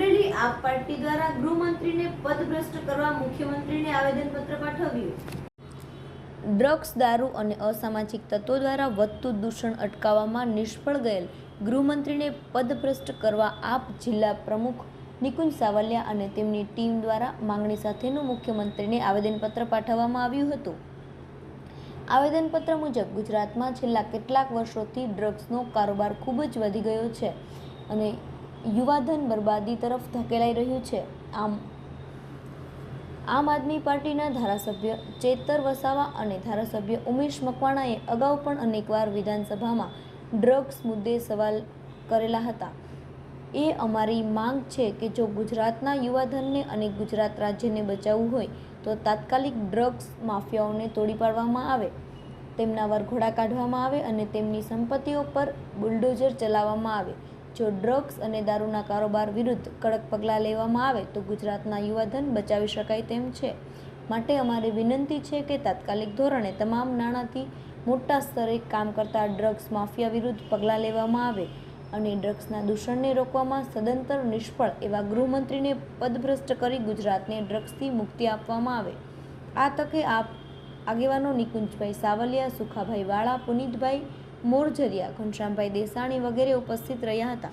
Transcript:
અમરેલી આપ પાર્ટી દ્વારા ગૃહમંત્રીને પદભ્રષ્ટ કરવા મુખ્યમંત્રીને આવેદનપત્ર પાઠવ્યું. ડ્રગ્સ, દારૂ અને અસામાજિક તત્વો દ્વારા વધતું દૂષણ અટકાવવામાં નિષ્ફળ ગયેલ ગૃહમંત્રીને પદભ્રષ્ટ કરવા આપ જિલ્લા પ્રમુખ નિકુંજ સાવલિયા અને તેમની ટીમ દ્વારા માંગણી સાથેનું મુખ્યમંત્રીને આવેદનપત્ર પાઠવવામાં આવ્યું હતું. આવેદનપત્ર મુજબ ગુજરાતમાં છેલ્લા કેટલાક વર્ષોથી ડ્રગ્સનો કારોબાર ખૂબ જ વધી ગયો છે અને યુવાધન બરબાદી તરફ ધકેલાઈ રહ્યું છે. આમ આમ આદમી પાર્ટીના ધારાસભ્ય ચેતર વસાવા અને ધારાસભ્ય ઉમેશ મકવાણાએ અગાઉ પણ અનેકવાર વિધાનસભામાં ડ્રગ્સ મુદ્દે સવાલ કરેલા હતા. એ અમારી માંગ છે કે જો ગુજરાતના યુવાધનને અને ગુજરાત રાજ્યને બચાવવું હોય, તો તાત્કાલિક ડ્રગ્સ માફિયાઓને તોડી પાડવામાં આવે, તેમના વરઘોડા કાઢવામાં આવે અને તેમની સંપત્તિઓ પર બુલડોઝર ચલાવવામાં આવે. જો ડ્રગ્સ અને દારૂના કારોબાર વિરુદ્ધ કડક પગલાં લેવામાં આવે તો ગુજરાતના યુવાધન બચાવી શકાય તેમ છે. માટે અમારી વિનંતી છે કે તાત્કાલિક ધોરણે તમામ નાણાંથી મોટા સ્તરે કામ કરતા ડ્રગ્સ માફિયા વિરુદ્ધ પગલાં લેવામાં આવે અને ડ્રગ્સના દૂષણને રોકવામાં સદંતર નિષ્ફળ એવા ગૃહમંત્રીને પદભ્રષ્ટ કરી ગુજરાતને ડ્રગ્સથી મુક્તિ આપવામાં આવે. આ તકે આપ આગેવાનો નિકુંજભાઈ સાવલિયા, સુખાભાઈ વાળા, પુનિતભાઈ મોરજરિયા ઘનશ્યામભાઈ દેસાણી વગેરે ઉપસ્થિત રહ્યા હતા.